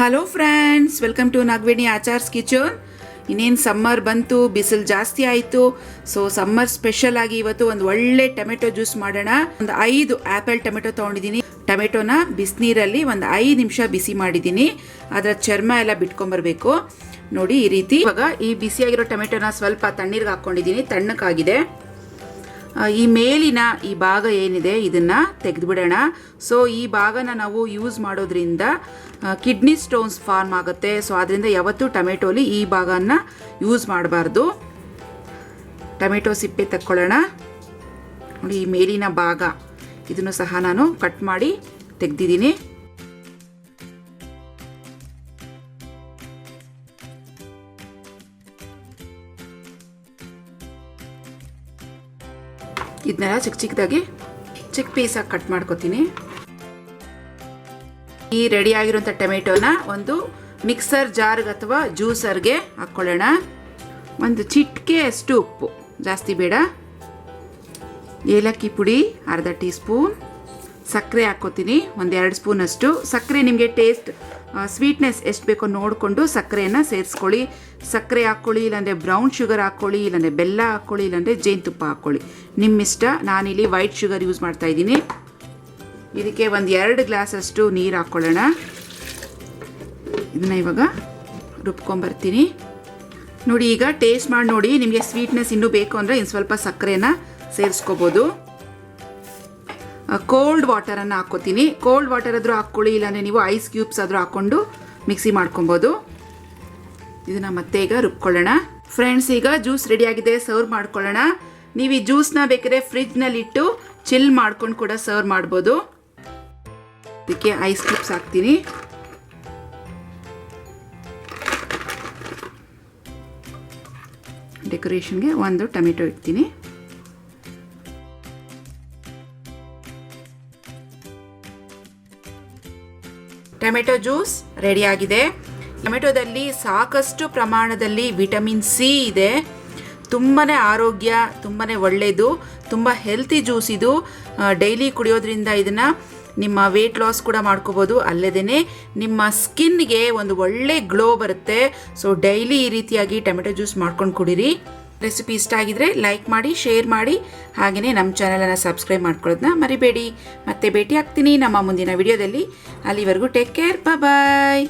Hello friends welcome to Nagaveni Achar's kitchen ಇನ್ನೇನು summer ಬಂತು, ಬಿಸಿಲು ಜಾಸ್ತಿ ಆಯಿತು. ಸೊ ಸಮ್ಮರ್ ಸ್ಪೆಷಲ್ ಆಗಿ ಇವತ್ತು ಒಂದು ಒಳ್ಳೆ ಟೊಮೆಟೊ ಜ್ಯೂಸ್ ಮಾಡೋಣ. ಒಂದು ಐದು ಆ್ಯಪಲ್ ಟೊಮೆಟೊ ತೊಗೊಂಡಿದ್ದೀನಿ ಟೊಮೆಟೊನ ಬಿಸಿನೀರಲ್ಲಿ ಒಂದು ಐದು ನಿಮಿಷ ಬಿಸಿ ಮಾಡಿದ್ದೀನಿ ಅದರ ಚರ್ಮ ಎಲ್ಲ ಬಿಟ್ಕೊಂಬರ್ಬೇಕು. ನೋಡಿ, ಈ ರೀತಿ ಇವಾಗ ಈ ಬಿಸಿಯಾಗಿರೋ ಟೊಮೆಟೊನ ಸ್ವಲ್ಪ ತಣ್ಣೀರಿಗೆ ಹಾಕ್ಕೊಂಡಿದ್ದೀನಿ ತಣ್ಣಕ್ಕಾಗಿದೆ. ಈ ಮೇಲಿನ ಈ ಭಾಗ ಏನಿದೆ, ಇದನ್ನು ತೆಗೆದುಬಿಡೋಣ. ಸೊ ಈ ಭಾಗನ ನಾವು ಯೂಸ್ ಮಾಡೋದ್ರಿಂದ ಕಿಡ್ನಿ ಸ್ಟೋನ್ಸ್ ಫಾರ್ಮ್ ಆಗುತ್ತೆ. ಸೊ ಅದರಿಂದ ಯಾವತ್ತೂ ಟೊಮೆಟೊಲಿ ಈ ಭಾಗನ ಯೂಸ್ ಮಾಡಬಾರ್ದು. ಟೊಮೆಟೊ ಸಿಪ್ಪೆ ತಕ್ಕೊಳ್ಳೋಣ. ನೋಡಿ, ಈ ಮೇಲಿನ ಭಾಗ. ಇದನ್ನು ಸಹ ನಾನು ಕಟ್ ಮಾಡಿ ತೆಗೆದಿದ್ದೀನಿ. ಇದನ್ನೆಲ್ಲ ಚಿಕ್ಕ ಚಿಕ್ಕದಾಗಿ? ಚಿಕ್ಕ ಪೀಸಾಗಿ ಕಟ್ ಮಾಡ್ಕೊತೀನಿ. ಈ ರೆಡಿ ಆಗಿರೋಂಥ ಟೊಮೆಟೊನ ಒಂದು ಮಿಕ್ಸರ್ ಜಾರ್ಗೆ ಅಥವಾ ಜ್ಯೂಸರ್ಗೆ ಹಾಕ್ಕೊಳ್ಳೋಣ ಒಂದು ಚಿಟಿಕೆ ಅಷ್ಟು ಉಪ್ಪು. ಜಾಸ್ತಿ ಬೇಡ. ಏಲಕ್ಕಿ ಪುಡಿ, ಅರ್ಧ ಟೀ ಸ್ಪೂನ್ ಸಕ್ಕರೆ ಹಾಕ್ಕೋತೀನಿ. ಒಂದೆರಡು ಎರಡು ಸ್ಪೂನ್ ಅಷ್ಟು ಸಕ್ಕರೆ ನಿಮಗೆ ಟೇಸ್ಟ್ ಸ್ವೀಟ್ನೆಸ್ ಎಷ್ಟು ಬೇಕೋ ನೋಡಿಕೊಂಡು ಸಕ್ಕರೆಯನ್ನು ಸೇರಿಸ್ಕೊಳ್ಳಿ. ಸಕ್ಕರೆ ಹಾಕ್ಕೊಳ್ಳಿ, ಇಲ್ಲಾಂದರೆ ಬ್ರೌನ್ ಶುಗರ್ ಹಾಕ್ಕೊಳ್ಳಿ, ಇಲ್ಲಾಂದರೆ ಬೆಲ್ಲ ಹಾಕ್ಕೊಳ್ಳಿ, ಇಲ್ಲಾಂದರೆ ಜೇನುತುಪ್ಪ ಹಾಕ್ಕೊಳ್ಳಿ. ನಿಮ್ಮಿಷ್ಟ, ನಾನಿಲ್ಲಿ ವೈಟ್ ಶುಗರ್ ಯೂಸ್ ಮಾಡ್ತಾ ಇದ್ದೀನಿ. ಇದಕ್ಕೆ ಒಂದು ಎರಡು ಗ್ಲಾಸಷ್ಟು ನೀರು ಹಾಕ್ಕೊಳ್ಳೋಣ. ಇದನ್ನ ಇವಾಗ ರುಬ್ಕೊಂಬರ್ತೀನಿ. ನೋಡಿ, ಈಗ ಟೇಸ್ಟ್ ಮಾಡಿ ನೋಡಿ, ನಿಮಗೆ ಸ್ವೀಟ್ನೆಸ್ ಇನ್ನೂ ಬೇಕು ಅಂದರೆ ಇನ್ನು ಸ್ವಲ್ಪ ಸಕ್ಕರೆನ ಸೇರಿಸ್ಕೋಬೋದು. ಕೋಲ್ಡ್ ವಾಟರನ್ನು ಹಾಕ್ಕೋತೀನಿ. ಕೋಲ್ಡ್ ವಾಟರ್ ಆದರೂ ಹಾಕ್ಕೊಳ್ಳಿ, ಇಲ್ಲಾಂದರೆ ನೀವು ಐಸ್ ಕ್ಯೂಬ್ಸ್ ಆದರೂ ಹಾಕ್ಕೊಂಡು ಮಿಕ್ಸಿ ಮಾಡ್ಕೊಬೋದು. ಇದನ್ನು ಮತ್ತೆ ಈಗ ರುಬ್ಕೊಳ್ಳೋಣ. ಫ್ರೆಂಡ್ಸ್ ಈಗ ಜ್ಯೂಸ್ ರೆಡಿ ಆಗಿದೆ ಸರ್ವ್ ಮಾಡ್ಕೊಳ್ಳೋಣ. ನೀವು ಈ ಜ್ಯೂಸ್ನ ಬೇಕಾದ್ರೆ ಫ್ರಿಜ್ನಲ್ಲಿಟ್ಟು ಚಿಲ್ ಮಾಡ್ಕೊಂಡು ಕೂಡ ಸರ್ವ್ ಮಾಡ್ಬೋದು. ಇದಕ್ಕೆ ಐಸ್ ಕ್ಯೂಬ್ಸ್ ಹಾಕ್ತೀನಿ. ಡೆಕೋರೇಷನ್ಗೆ ಒಂದು ಟೊಮೆಟೊ ಇಡ್ತೀನಿ. ಟೊಮೆಟೊ ಜ್ಯೂಸ್ ರೆಡಿಯಾಗಿದೆ ಟೊಮೆಟೊದಲ್ಲಿ ಸಾಕಷ್ಟು ಪ್ರಮಾಣದಲ್ಲಿ ವಿಟಮಿನ್ ಸಿ ಇದೆ. ತುಂಬಾ ಆರೋಗ್ಯ ತುಂಬಾ ಒಳ್ಳೆಯದು ತುಂಬ ಹೆಲ್ತಿ ಜ್ಯೂಸ್ ಇದು. ಡೈಲಿ ಕುಡಿಯೋದ್ರಿಂದ ಇದನ್ನು ನಿಮ್ಮ ವೆಯ್ಟ್ ಲಾಸ್ ಕೂಡ ಮಾಡ್ಕೋಬೋದು. ಅಲ್ಲದೇ ನಿಮ್ಮ ಸ್ಕಿನ್ಗೆ ಒಂದು ಒಳ್ಳೆ ಗ್ಲೋ ಬರುತ್ತೆ. ಸೊ ಡೈಲಿ ಈ ರೀತಿಯಾಗಿ ಟೊಮೆಟೊ ಜ್ಯೂಸ್ ಮಾಡ್ಕೊಂಡು ಕುಡೀರಿ. ರೆಸಿಪಿ ಇಷ್ಟ ಆಗಿದ್ರೆ ಲೈಕ್ ಮಾಡಿ ಶೇರ್ ಮಾಡಿ. ಹಾಗೆಯೇ ನಮ್ಮ ಚಾನಲನ್ನು ಸಬ್ಸ್ಕ್ರೈಬ್ ಮಾಡ್ಕೊಳ್ಳೋದನ್ನ ಮರಿಬೇಡಿ. ಮತ್ತೆ ಭೇಟಿ ಆಗ್ತೀನಿ ನಮ್ಮ ಮುಂದಿನ ವಿಡಿಯೋದಲ್ಲಿ ಅಲ್ಲಿವರೆಗೂ ಟೇಕ್ ಕೇರ್ ಬಾಯ್